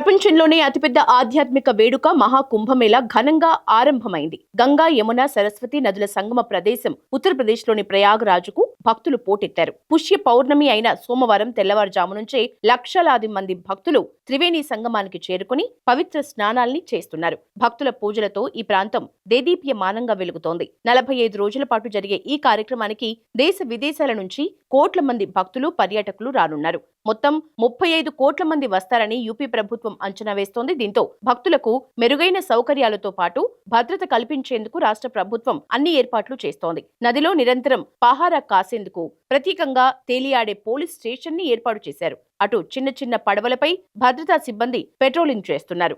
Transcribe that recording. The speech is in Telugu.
ప్రపంచంలోనే అతిపెద్ద ఆధ్యాత్మిక వేడుక మహాకుంభమేళ ఘనంగా ఆరంభమైంది. గంగా యమున సరస్వతి నదుల సంగమ ప్రదేశం ఉత్తరప్రదేశ్లోని ప్రయాగరాజుకు భక్తులు పోటెత్తారు. పుష్య పౌర్ణమి అయిన సోమవారం తెల్లవారుజాము నుంచే లక్షలాది మంది భక్తులు త్రివేణి సంగమానికి చేరుకుని పవిత్ర స్నానాల్ని చేస్తున్నారు. భక్తుల పూజలతో ఈ ప్రాంతం దేదీప్యమానంగా వెలుగుతోంది. నలభై ఐదు రోజుల పాటు జరిగే ఈ కార్యక్రమానికి దేశ విదేశాల నుంచి కోట్ల మంది భక్తులు పర్యాటకులు రానున్నారు. మొత్తం ముప్పై ఐదు కోట్ల మంది వస్తారని యూపీ ప్రభుత్వం అంచనా వేస్తోంది. దీంతో భక్తులకు మెరుగైన సౌకర్యాలతో పాటు భద్రత కల్పించేందుకు రాష్ట్ర ప్రభుత్వం అన్ని ఏర్పాట్లు చేస్తోంది. నదిలో నిరంతరం పహారా కాసేందుకు ప్రత్యేకంగా తేలియాడే పోలీస్ స్టేషన్ని ఏర్పాటు చేశారు. అటు చిన్న చిన్న పడవలపై భద్రతా సిబ్బంది పెట్రోలింగ్ చేస్తున్నారు.